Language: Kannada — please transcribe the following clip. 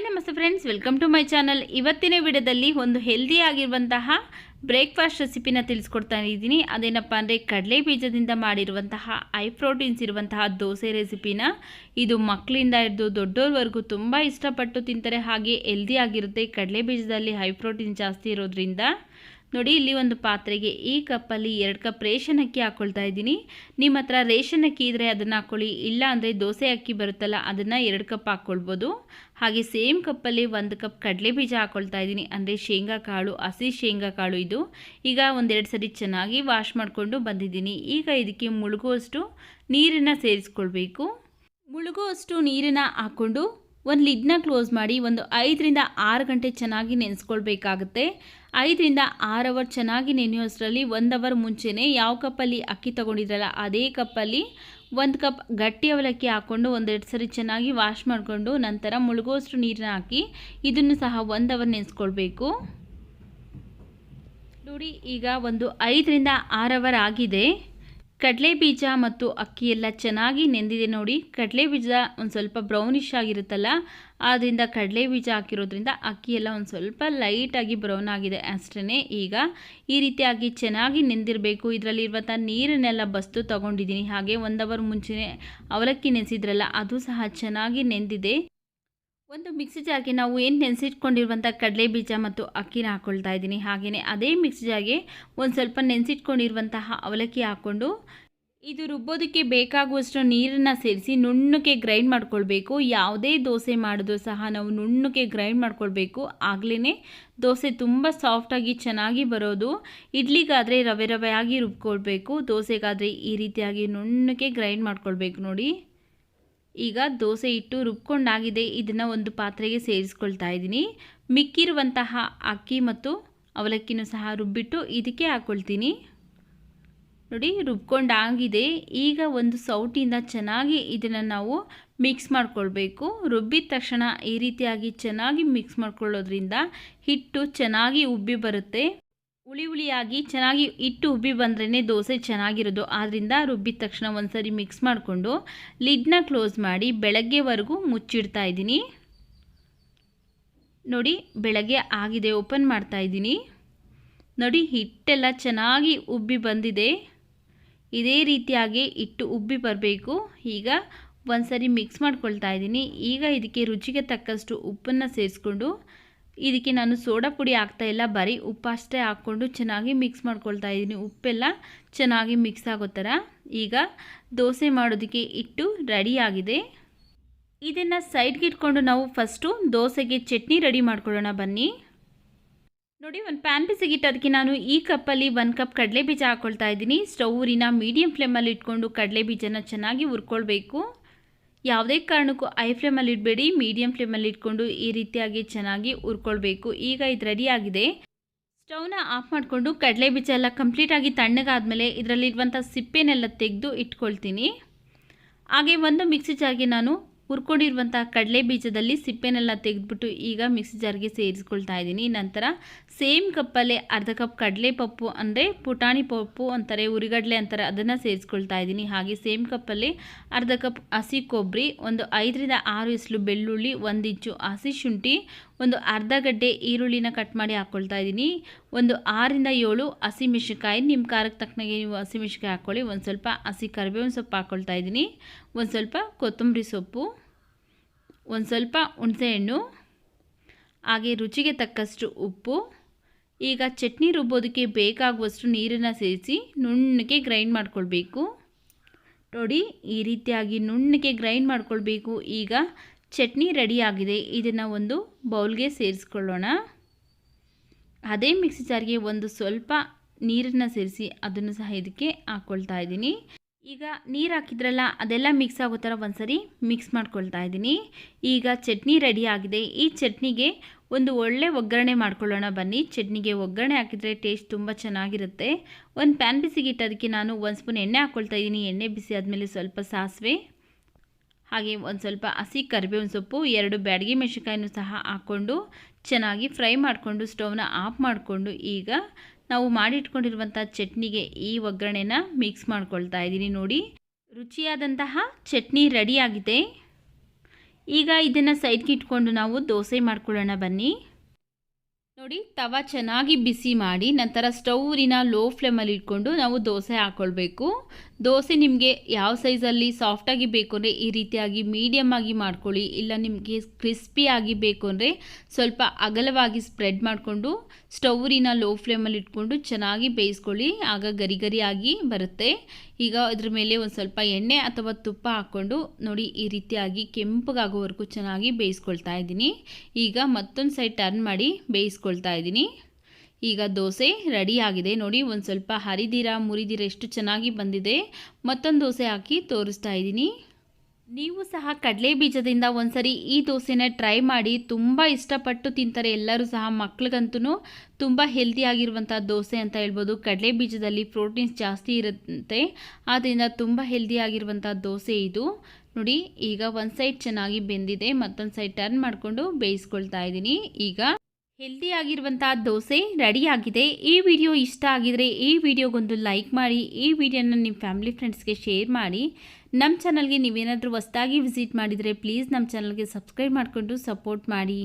ಹಾಯ್, ನಮಸ್ತೆ friends welcome to my channel ಇವತ್ತಿನ ವಿಡಿಯೋದಲ್ಲಿ ಒಂದು ಹೆಲ್ದಿ ಆಗಿರುವಂತಹ ಬ್ರೇಕ್ಫಾಸ್ಟ್ ರೆಸಿಪಿನ ತಿಳಿಸ್ಕೊಡ್ತಾ ಇದ್ದೀನಿ. ಅದೇನಪ್ಪ ಅಂದರೆ ಕಡಲೆ ಬೀಜದಿಂದ ಮಾಡಿರುವಂತಹ ಐ ಪ್ರೋಟೀನ್ಸ್ ಇರುವಂತಹ ದೋಸೆ ರೆಸಿಪಿನ ಇದು ಮಕ್ಕಳಿಂದ ಹಿಡಿದು ದೊಡ್ಡೋರ್ವರೆಗೂ ತುಂಬ ಇಷ್ಟಪಟ್ಟು ತಿಂತಾರೆ. ಹಾಗೆ ಹೆಲ್ದಿ ಆಗಿರುತ್ತೆ. ಕಡಲೆ ಬೀಜದಲ್ಲಿ ಹೈ ಪ್ರೋಟೀನ್ ಜಾಸ್ತಿ ಇರೋದ್ರಿಂದ. ನೋಡಿ, ಇಲ್ಲಿ ಒಂದು ಪಾತ್ರೆಗೆ ಈ ಕಪ್ಪಲ್ಲಿ ಎರಡು ಕಪ್ ರೇಷನ್ ಅಕ್ಕಿ ಹಾಕ್ಕೊಳ್ತಾ ಇದ್ದೀನಿ. ನಿಮ್ಮ ಹತ್ರ ರೇಷನ್ ಅಕ್ಕಿ ಇದ್ದರೆ ಅದನ್ನು ಹಾಕ್ಕೊಳ್ಳಿ ಇಲ್ಲ ಅಂದರೆ ದೋಸೆ ಅಕ್ಕಿ ಬರುತ್ತಲ್ಲ, ಅದನ್ನು ಎರಡು ಕಪ್ ಹಾಕ್ಕೊಳ್ಬೋದು ಹಾಗೆ ಸೇಮ್ ಕಪ್ಪಲ್ಲಿ ಒಂದು ಕಪ್ ಕಡಲೆ ಬೀಜ ಹಾಕ್ಕೊಳ್ತಾ ಇದ್ದೀನಿ. ಅಂದರೆ ಶೇಂಗಾ ಕಾಳು, ಹಸಿ ಶೇಂಗಾ ಕಾಳು ಇದು. ಈಗ ಒಂದೆರಡು ಸರಿ ಚೆನ್ನಾಗಿ ವಾಶ್ ಮಾಡಿಕೊಂಡು ಬಂದಿದ್ದೀನಿ. ಈಗ ಇದಕ್ಕೆ ಮುಳುಗುವಷ್ಟು ನೀರನ್ನು ಸೇರಿಸ್ಕೊಳ್ಬೇಕು. ಮುಳುಗುವಷ್ಟು ನೀರನ್ನು ಹಾಕ್ಕೊಂಡು ಒಂದು ಲಿಡ್ನ ಕ್ಲೋಸ್ ಮಾಡಿ ಒಂದು ಐದರಿಂದ ಆರು ಗಂಟೆ ಚೆನ್ನಾಗಿ ನೆನೆಸ್ಕೊಳ್ಬೇಕಾಗುತ್ತೆ. ಐದರಿಂದ ಆರು ಅವರ್ ಚೆನ್ನಾಗಿ ನೆನೆಯೋಷ್ಟರಲ್ಲಿ ಒಂದು ಅವರ್ ಮುಂಚೆನೇ ಯಾವ ಕಪ್ಪಲ್ಲಿ ಅಕ್ಕಿ ತೊಗೊಂಡಿದ್ರಲ್ಲ ಅದೇ ಕಪ್ಪಲ್ಲಿ ಒಂದು ಕಪ್ ಗಟ್ಟಿ ಅವಲಕ್ಕಿ ಹಾಕ್ಕೊಂಡು ಒಂದೆರಡು ಸರಿ ಚೆನ್ನಾಗಿ ವಾಶ್ ಮಾಡಿಕೊಂಡು ನಂತರ ಮುಳುಗುವಷ್ಟು ನೀರನ್ನ ಹಾಕಿ ಇದನ್ನು ಸಹ ಒಂದು ಅವರ್ ನೆನೆಸ್ಕೊಳ್ಬೇಕು. ನೋಡಿ, ಈಗ ಒಂದು ಐದರಿಂದ ಆರು ಅವರ್ ಆಗಿದೆ. ಕಡಲೆ ಬೀಜ ಮತ್ತು ಅಕ್ಕಿ ಎಲ್ಲ ಚೆನ್ನಾಗಿ ನೆಂದಿದೆ ನೋಡಿ. ಕಡಲೆ ಬೀಜ ಒಂದು ಸ್ವಲ್ಪ ಬ್ರೌನಿಶ್ ಆಗಿರುತ್ತಲ್ಲ ಆದ್ದರಿಂದ ಕಡಲೆ ಬೀಜ ಹಾಕಿರೋದ್ರಿಂದ ಅಕ್ಕಿ ಎಲ್ಲ ಒಂದು ಸ್ವಲ್ಪ ಲೈಟಾಗಿ ಬ್ರೌನ್ ಆಗಿದೆ ಅಷ್ಟೇ ಈಗ ಈ ರೀತಿಯಾಗಿ ಚೆನ್ನಾಗಿ ನೆಂದಿರಬೇಕು. ಇದರಲ್ಲಿರುವಂಥ ನೀರನ್ನೆಲ್ಲ ಬಸ್ತು ತೊಗೊಂಡಿದ್ದೀನಿ. ಹಾಗೆ ಒಂದು ಅವರ್ ಮುಂಚೆನೇ ಅವಲಕ್ಕಿ ನೆನೆಸಿದ್ರಲ್ಲ, ಅದು ಸಹ ಚೆನ್ನಾಗಿ ನೆಂದಿದೆ. ಒಂದು ಮಿಕ್ಸಿ ಜಾರ್ಗೆ ನಾವು ಏನು ನೆನೆಸಿಟ್ಕೊಂಡಿರುವಂಥ ಕಡಲೆ ಬೀಜ ಮತ್ತು ಅಕ್ಕಿನ ಹಾಕ್ಕೊಳ್ತಾ ಇದ್ದೀನಿ. ಹಾಗೆಯೇ ಅದೇ ಮಿಕ್ಸಿ ಜಾರ್ಗೆ ಒಂದು ಸ್ವಲ್ಪ ನೆನೆಸಿಟ್ಕೊಂಡಿರುವಂತಹ ಅವಲಕ್ಕಿ ಹಾಕ್ಕೊಂಡು ಇದು ರುಬ್ಬೋದಕ್ಕೆ ಬೇಕಾಗುವಷ್ಟು ನೀರನ್ನು ಸೇರಿಸಿ ನುಣ್ಣಗೆ ಗ್ರೈಂಡ್ ಮಾಡ್ಕೊಳ್ಬೇಕು. ಯಾವುದೇ ದೋಸೆ ಮಾಡಿದ್ರು ಸಹ ನಾವು ನುಣ್ಣಗೆ ಗ್ರೈಂಡ್ ಮಾಡ್ಕೊಳ್ಬೇಕು. ಆಗಲೇ ದೋಸೆ ತುಂಬ ಸಾಫ್ಟಾಗಿ ಚೆನ್ನಾಗಿ ಬರೋದು. ಇಡ್ಲಿಗಾದರೆ ರವೆ ರವೆಯಾಗಿ ರುಬ್ಕೊಳ್ಬೇಕು. ದೋಸೆಗಾದರೆ ಈ ರೀತಿಯಾಗಿ ನುಣ್ಣಗೆ ಗ್ರೈಂಡ್ ಮಾಡ್ಕೊಳ್ಬೇಕು ನೋಡಿ. ಈಗ ದೋಸೆ ಇಟ್ಟು ರುಬ್ಕೊಂಡಾಗಿದೆ. ಇದನ್ನು ಒಂದು ಪಾತ್ರೆಗೆ ಸೇರಿಸ್ಕೊಳ್ತಾ ಇದ್ದೀನಿ. ಮಿಕ್ಕಿರುವಂತಹ ಅಕ್ಕಿ ಮತ್ತು ಅವಲಕ್ಕಿನೂ ಸಹ ರುಬ್ಬಿಟ್ಟು ಇದಕ್ಕೆ ಹಾಕ್ಕೊಳ್ತೀನಿ ನೋಡಿ, ರುಬ್ಕೊಂಡಾಗಿದೆ. ಈಗ ಒಂದು ಸೌಟಿಂದ ಚೆನ್ನಾಗಿ ಇದನ್ನು ನಾವು ಮಿಕ್ಸ್ ಮಾಡ್ಕೊಳ್ಬೇಕು. ರುಬ್ಬಿದ ತಕ್ಷಣ ಈ ರೀತಿಯಾಗಿ ಚೆನ್ನಾಗಿ ಮಿಕ್ಸ್ ಮಾಡ್ಕೊಳ್ಳೋದ್ರಿಂದ ಹಿಟ್ಟು ಚೆನ್ನಾಗಿ ಉಬ್ಬಿ ಬರುತ್ತೆ. ಹುಳಿ ಹುಳಿಯಾಗಿ ಚೆನ್ನಾಗಿ ಇಟ್ಟು ಉಬ್ಬಿ ಬಂದ್ರೇ ದೋಸೆ ಚೆನ್ನಾಗಿರೋದು. ಆದ್ದರಿಂದ ರುಬ್ಬಿದ ತಕ್ಷಣ ಒಂದ್ಸರಿ ಮಿಕ್ಸ್ ಮಾಡಿಕೊಂಡು ಲಿಡ್ನ ಕ್ಲೋಸ್ ಮಾಡಿ ಬೆಳಗ್ಗೆವರೆಗೂ ಮುಚ್ಚಿಡ್ತಾ ಇದ್ದೀನಿ. ನೋಡಿ ಬೆಳಗ್ಗೆ ಆಗಿದೆ ಓಪನ್ ಮಾಡ್ತಾ ಇದ್ದೀನಿ. ನೋಡಿ ಹಿಟ್ಟೆಲ್ಲ ಚೆನ್ನಾಗಿ ಉಬ್ಬಿ ಬಂದಿದೆ. ಇದೇ ರೀತಿಯಾಗಿ ಇಟ್ಟು ಉಬ್ಬಿ ಬರಬೇಕು. ಈಗ ಒಂದ್ಸರಿ ಮಿಕ್ಸ್ ಮಾಡ್ಕೊಳ್ತಾ ಇದ್ದೀನಿ. ಈಗ ಇದಕ್ಕೆ ರುಚಿಗೆ ತಕ್ಕಷ್ಟು ಉಪ್ಪನ್ನು ಸೇರಿಸ್ಕೊಂಡು ಇದಕ್ಕೆ ನಾನು ಸೋಡಾ ಪುಡಿ ಹಾಕ್ತಾಯಿಲ್ಲ ಬರೀ ಉಪ್ಪು ಅಷ್ಟೇ ಹಾಕ್ಕೊಂಡು ಚೆನ್ನಾಗಿ ಮಿಕ್ಸ್ ಮಾಡ್ಕೊಳ್ತಾ ಇದ್ದೀನಿ. ಉಪ್ಪೆಲ್ಲ ಚೆನ್ನಾಗಿ ಮಿಕ್ಸ್ ಆಗೋ ಥರ. ಈಗ ದೋಸೆ ಮಾಡೋದಕ್ಕೆ ಇಟ್ಟು ರೆಡಿಯಾಗಿದೆ ಇದನ್ನು ಸೈಡ್ಗೆ ಇಟ್ಕೊಂಡು ನಾವು ಫಸ್ಟು ದೋಸೆಗೆ ಚಟ್ನಿ ರೆಡಿ ಮಾಡ್ಕೊಳ್ಳೋಣ. ಬನ್ನಿ. ನೋಡಿ, ಒಂದು ಪ್ಯಾನ್ ಬಿಸಿಗಿಟ್ಟು ಅದಕ್ಕೆ ನಾನು ಈ ಕಪ್ಪಲ್ಲಿ ಒಂದು ಕಪ್ ಕಡಲೆ ಬೀಜ ಹಾಕ್ಕೊಳ್ತಾ ಇದ್ದೀನಿ. ಸ್ಟೌವಿನ ಮೀಡಿಯಂ ಫ್ಲೇಮಲ್ಲಿ ಇಟ್ಕೊಂಡು ಕಡಲೆ ಬೀಜನ ಚೆನ್ನಾಗಿ ಹುರ್ಕೊಳ್ಬೇಕು. ಯಾವುದೇ ಕಾರಣಕ್ಕೂ ಐ ಫ್ಲೇಮಲ್ಲಿ ಇಡಬೇಡಿ, ಮೀಡಿಯಂ ಫ್ಲೇಮಲ್ಲಿ ಇಟ್ಕೊಂಡು ಈ ರೀತಿಯಾಗಿ ಚೆನ್ನಾಗಿ ಉರ್ಕೊಳ್ಬೇಕು ಈಗ ಇದು ರೆಡಿ ಆಗಿದೆ. ಸ್ಟವ್ನ ಆಫ್ ಮಾಡಿಕೊಂಡು ಕಡಲೆ ಬೀಜ ಎಲ್ಲ ಕಂಪ್ಲೀಟಾಗಿ ತಣ್ಣಗಾದಮೇಲೆ ಇದರಲ್ಲಿರುವಂಥ ಸಿಪ್ಪೆನೆಲ್ಲ ತೆಗೆದು ಇಟ್ಕೊಳ್ತೀನಿ. ಹಾಗೆ ಒಂದು ಮಿಕ್ಸಿ ಜಾರ್ಗೆ ನಾನು ಹುರ್ಕೊಂಡಿರುವಂಥ ಕಡಲೆ ಬೀಜದಲ್ಲಿ ಸಿಪ್ಪೆನೆಲ್ಲ ತೆಗೆದ್ಬಿಟ್ಟು ಈಗ ಮಿಕ್ಸಿ ಜಾರ್ಗೆ ಸೇರಿಸ್ಕೊಳ್ತಾ ಇದ್ದೀನಿ. ನಂತರ ಸೇಮ್ ಕಪ್ಪಲ್ಲಿ ಅರ್ಧ ಕಪ್ ಕಡಲೆ ಪಪ್ಪು ಅಂದರೆ ಪುಟಾಣಿ ಪಪ್ಪು ಅಂತಾರೆ, ಉರಿಗಡಲೆ ಅಂತಾರೆ, ಅದನ್ನು ಸೇರಿಸ್ಕೊಳ್ತಾ ಇದ್ದೀನಿ. ಹಾಗೆ ಸೇಮ್ ಕಪ್ಪಲ್ಲಿ ಅರ್ಧ ಕಪ್ ಹಸಿ ಕೊಬ್ಬರಿ, ಒಂದು ಐದರಿಂದ ಆರು ಇಸ್ಲು ಬೆಳ್ಳುಳ್ಳಿ, ಒಂದು ಇಂಚು ಹಸಿ ಶುಂಠಿ ಒಂದು ಅರ್ಧ ಗಡ್ಡೆ ಈರುಳ್ಳಿನ ಕಟ್ ಮಾಡಿ ಹಾಕ್ಕೊಳ್ತಾ ಇದ್ದೀನಿ. ಒಂದು ಆರಿಂದ ಏಳು ಹಸಿ ಮೆಣಸಿನ್ಕಾಯಿ ನಿಮ್ಮ ಖಾರಕ್ಕೆ ತಕ್ಕನಾಗೆ ನೀವು ಹಸಿ ಮೆಣಸಿನ್ಕಾಯಿ ಹಾಕ್ಕೊಳ್ಳಿ ಒಂದು ಸ್ವಲ್ಪ ಹಸಿ ಕರಿಬೇವಿನ ಸೊಪ್ಪು ಹಾಕ್ಕೊಳ್ತಾ ಇದ್ದೀನಿ. ಒಂದು ಸ್ವಲ್ಪ ಕೊತ್ತಂಬರಿ ಸೊಪ್ಪು, ಒಂದು ಸ್ವಲ್ಪ ಹುಣಸೆಹಣ್ಣು ಹಾಗೆ ರುಚಿಗೆ ತಕ್ಕಷ್ಟು ಉಪ್ಪು. ಈಗ ಚಟ್ನಿ ರುಬ್ಬೋದಕ್ಕೆ ಬೇಕಾಗುವಷ್ಟು ನೀರನ್ನು ಸೇರಿಸಿ ನುಣ್ಣಗೆ ಗ್ರೈಂಡ್ ಮಾಡ್ಕೊಳ್ಬೇಕು. ನೋಡಿ, ಈ ರೀತಿಯಾಗಿ ನುಣ್ಣಗೆ ಗ್ರೈಂಡ್ ಮಾಡ್ಕೊಳ್ಬೇಕು. ಈಗ ಚಟ್ನಿ ರೆಡಿಯಾಗಿದೆ ಇದನ್ನು ಒಂದು ಬೌಲ್ಗೆ ಸೇರಿಸ್ಕೊಳ್ಳೋಣ. ಅದೇ ಮಿಕ್ಸಿ ಜಾರ್ಗೆ ಒಂದು ಸ್ವಲ್ಪ ನೀರನ್ನು ಸೇರಿಸಿ ಅದನ್ನು ಸಹ ಇದಕ್ಕೆ ಹಾಕ್ಕೊಳ್ತಾ ಇದ್ದೀನಿ. ಈಗ ನೀರು ಹಾಕಿದ್ರಲ್ಲ, ಅದೆಲ್ಲ ಮಿಕ್ಸ್ ಆಗೋ ಥರ ಒಂದ್ಸರಿ ಮಿಕ್ಸ್ ಮಾಡ್ಕೊಳ್ತಾ ಇದ್ದೀನಿ. ಈಗ ಚಟ್ನಿ ರೆಡಿ ಆಗಿದೆ. ಈ ಚಟ್ನಿಗೆ ಒಂದು ಒಳ್ಳೆ ಒಗ್ಗರಣೆ ಮಾಡ್ಕೊಳ್ಳೋಣ ಬನ್ನಿ. ಚಟ್ನಿಗೆ ಒಗ್ಗರಣೆ ಹಾಕಿದರೆ ಟೇಸ್ಟ್ ತುಂಬ ಚೆನ್ನಾಗಿರುತ್ತೆ. ಒಂದು ಪ್ಯಾನ್ ಬಿಸಿಗೆ ಇಟ್ಟೋದಕ್ಕೆ ನಾನು ಒಂದು ಸ್ಪೂನ್ ಎಣ್ಣೆ ಹಾಕ್ಕೊಳ್ತಾ ಇದ್ದೀನಿ. ಎಣ್ಣೆ ಬಿಸಿ ಆದಮೇಲೆ ಸ್ವಲ್ಪ ಸಾಸಿವೆ ಹಾಗೆ ಒಂದು ಸ್ವಲ್ಪ ಹಸಿ ಕರಿಬೇವಿನ ಸೊಪ್ಪು, ಎರಡು ಬ್ಯಾಡಗಿ ಮೆಣಸಿನ್ಕಾಯಿನೂ ಸಹ ಹಾಕ್ಕೊಂಡು ಚೆನ್ನಾಗಿ ಫ್ರೈ ಮಾಡಿಕೊಂಡು ಸ್ಟವ್ನ ಆಫ್ ಮಾಡಿಕೊಂಡು ಈಗ ನಾವು ಮಾಡಿಟ್ಕೊಂಡಿರುವಂಥ ಚಟ್ನಿಗೆ ಈ ಒಗ್ಗರಣೆನ ಮಿಕ್ಸ್ ಮಾಡ್ಕೊಳ್ತಾ ಇದ್ದೀನಿ ನೋಡಿ. ರುಚಿಯಾದಂತಹ ಚಟ್ನಿ ರೆಡಿಯಾಗಿದೆ ಈಗ ಇದನ್ನು ಸೈಡ್ಗೆ ಇಟ್ಕೊಂಡು ನಾವು ದೋಸೆ ಮಾಡ್ಕೊಳ್ಳೋಣ ಬನ್ನಿ. ನೋಡಿ, ತವ ಚೆನ್ನಾಗಿ ಬಿಸಿ ಮಾಡಿ, ನಂತರ ಸ್ಟೌವಿನ ಲೋ ಫ್ಲೇಮಲ್ಲಿ ಇಟ್ಕೊಂಡು ನಾವು ದೋಸೆ ಹಾಕ್ಕೊಳ್ಬೇಕು ದೋಸೆ ನಿಮಗೆ ಯಾವ ಸೈಜಲ್ಲಿ ಸಾಫ್ಟಾಗಿ ಬೇಕು ಅಂದರೆ ಈ ರೀತಿಯಾಗಿ ಮೀಡಿಯಮ್ ಆಗಿ ಮಾಡ್ಕೊಳ್ಳಿ. ಇಲ್ಲ ನಿಮಗೆ ಕ್ರಿಸ್ಪಿಯಾಗಿ ಬೇಕು ಅಂದರೆ ಸ್ವಲ್ಪ ಅಗಲವಾಗಿ ಸ್ಪ್ರೆಡ್ ಮಾಡಿಕೊಂಡು ಸ್ಟೌವಿನ ಲೋ ಫ್ಲೇಮಲ್ಲಿ ಇಟ್ಕೊಂಡು ಚೆನ್ನಾಗಿ ಬೇಯಿಸ್ಕೊಳ್ಳಿ. ಆಗ ಗರಿ ಗರಿಯಾಗಿ ಬರುತ್ತೆ. ಈಗ ಅದ್ರ ಮೇಲೆ ಒಂದು ಸ್ವಲ್ಪ ಎಣ್ಣೆ ಅಥವಾ ತುಪ್ಪ ಹಾಕ್ಕೊಂಡು ನೋಡಿ, ಈ ರೀತಿಯಾಗಿ ಕೆಂಪಗಾಗೋವರೆಗೂ ಚೆನ್ನಾಗಿ ಬೇಯಿಸ್ಕೊಳ್ತಾ ಇದ್ದೀನಿ. ಈಗ ಮತ್ತೊಂದು ಸೈಡ್ ಟರ್ನ್ ಮಾಡಿ ಬೇಯಿಸ್ಕೊಳ್ತಾ ಇದ್ದೀನಿ. ಈಗ ದೋಸೆ ರೆಡಿ ಆಗಿದೆ. ನೋಡಿ, ಒಂದು ಸ್ವಲ್ಪ ಹರಿದಿರ, ಮುರಿದಿರ ಎಷ್ಟು ಚೆನ್ನಾಗಿ ಬಂದಿದೆ. ಮತ್ತೊಂದು ದೋಸೆ ಹಾಕಿ ತೋರಿಸ್ತಾ ಇದ್ದೀನಿ. ನೀವು ಸಹ ಕಡಲೆ ಬೀಜದಿಂದ ಒಂದ್ಸರಿ ಈ ದೋಸೆನ ಟ್ರೈ ಮಾಡಿ ತುಂಬ ಇಷ್ಟಪಟ್ಟು ತಿಂತಾರೆ ಎಲ್ಲರೂ ಸಹ. ಮಕ್ಳಿಗಂತೂ ತುಂಬ ಹೆಲ್ದಿಯಾಗಿರುವಂಥ ದೋಸೆ ಅಂತ ಹೇಳ್ಬೋದು. ಕಡಲೆ ಬೀಜದಲ್ಲಿ ಪ್ರೋಟೀನ್ಸ್ ಜಾಸ್ತಿ ಇರುತ್ತೆ. ಆದ್ದರಿಂದ ತುಂಬ ಹೆಲ್ದಿಯಾಗಿರುವಂಥ ದೋಸೆ ಇದು. ನೋಡಿ, ಈಗ ಒಂದು ಸೈಡ್ ಚೆನ್ನಾಗಿ ಬೆಂದಿದೆ. ಮತ್ತೊಂದು ಸೈಡ್ ಟರ್ನ್ ಮಾಡಿಕೊಂಡು ಬೇಯಿಸ್ಕೊಳ್ತಾ ಇದ್ದೀನಿ. ಈಗ ಹೆಲ್ದಿ ಆಗಿರುವಂತಹ ದೋಸೆ ರೆಡಿ ಆಗಿದೆ ಈ ವಿಡಿಯೋ ಇಷ್ಟ ಆಗಿದರೆ ಈ ವಿಡಿಯೋಗೊಂದು ಲೈಕ್ ಮಾಡಿ, ಈ ವಿಡಿಯೋನ ನಿಮ್ಮ ಫ್ಯಾಮಿಲಿ ಫ್ರೆಂಡ್ಸ್ಗೆ ಶೇರ್ ಮಾಡಿ. ನಮ್ಮ ಚಾನಲ್ಗೆ ನೀವೇನಾದರೂ ಹೊಸದಾಗಿ ವಿಸಿಟ್ ಮಾಡಿದರೆ ಪ್ಲೀಸ್ ನಮ್ಮ ಚಾನಲ್ಗೆ ಸಬ್ಸ್ಕ್ರೈಬ್ ಮಾಡಿಕೊಂಡು ಸಪೋರ್ಟ್ ಮಾಡಿ.